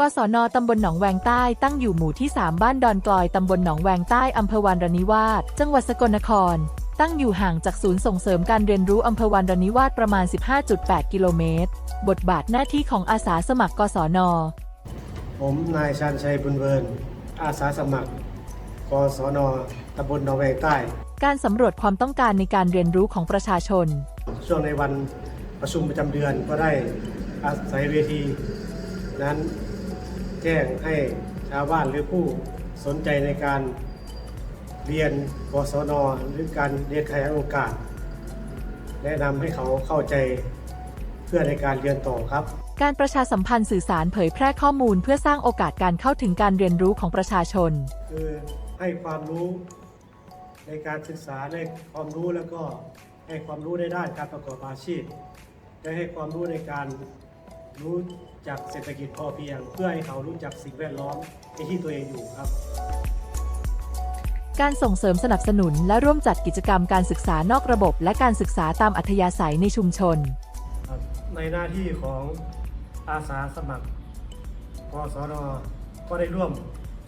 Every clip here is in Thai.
กศนตำบลหนองแวงใต้ตั้งอยู่หมู่ที่ 3 บ้านดอนกลอยตำบลหนองแวงใต้อำเภอวานรนิวาสจังหวัดสกลนคร ตั้งอยู่ห่างจากศูนย์ส่งเสริมการเรียนรู้อำเภอวานรนิวาสประมาณ 15.8 กิโลเมตร บทบาทหน้าที่ของอาสาสมัครกศน ผมนายชันชัยบุญเวิร์นอาสาสมัคร กศนตำบลหนองแวงใต้ การสำรวจความต้องการในการเรียนรู้ของประชาชน ช่วงในวันประชุมประจำเดือนก็ได้อาศัยเวที นั้น แจ้งให้ชาวบ้านหรือผู้สนใจในการเรียนกศนหรือการเรียนขยายโอกาส แนะนำให้เขาเข้าใจเพื่อในการเรียนต่อครับ การประชาสัมพันธ์สื่อสารเผยแพร่ข้อมูลเพื่อสร้างโอกาสการเข้าถึงการเรียนรู้ของประชาชน คือให้ความรู้ในการศึกษาในความรู้แล้วก็ให้ความรู้ในด้านการประกอบอาชีพและให้ความรู้ในการ รู้จักเศรษฐกิจพอเพียง เพื่อให้เขารู้จักสิ่งแวดล้อมในที่ตัวเองอยู่ครับ การส่งเสริมสนับสนุนและร่วมจัดกิจกรรมการศึกษานอกระบบ และการศึกษาตามอัธยาศัยในชุมชนครับในหน้าที่ของอาสาสมัครกศนก็ได้ร่วม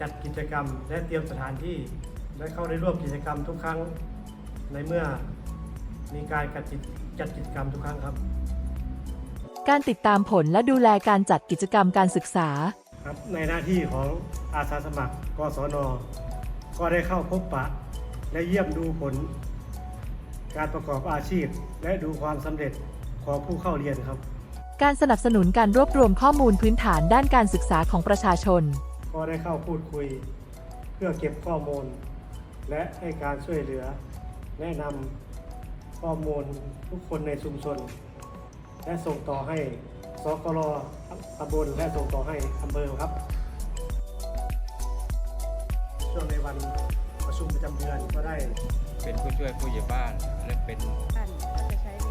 จัดกิจกรรม และเตรียมสถานที่และเข้าได้ร่วมกิจกรรมทุกครั้งในเมื่อมีการจัดกิจจัดกิจกรรมทุกครั้งครับ การติดตามผลและดูแลการจัดกิจกรรมการศึกษา ครับในหน้าที่ของอาสาสมัครกศน ก็ได้เข้าพบปะ และเยี่ยมดูผล การประกอบอาชีพ และดูความสำเร็จของผู้เข้าเรียนครับ การสนับสนุนการรวบรวมข้อมูลพื้นฐานด้านการศึกษาของประชาชน ก็ได้เข้าพูดคุย เพื่อเก็บข้อมูล และให้การช่วยเหลือ แนะนำข้อมูลทุกคนในชุมชน และส่งต่อให้สกรตำบลและส่งต่อให้อำเภอครับ ช่วงในวันประชุมประจำเดือนก็ได้ เป็นผู้ช่วยผู้ใหญ่บ้านและเป็น ท่านก็จะใช้เว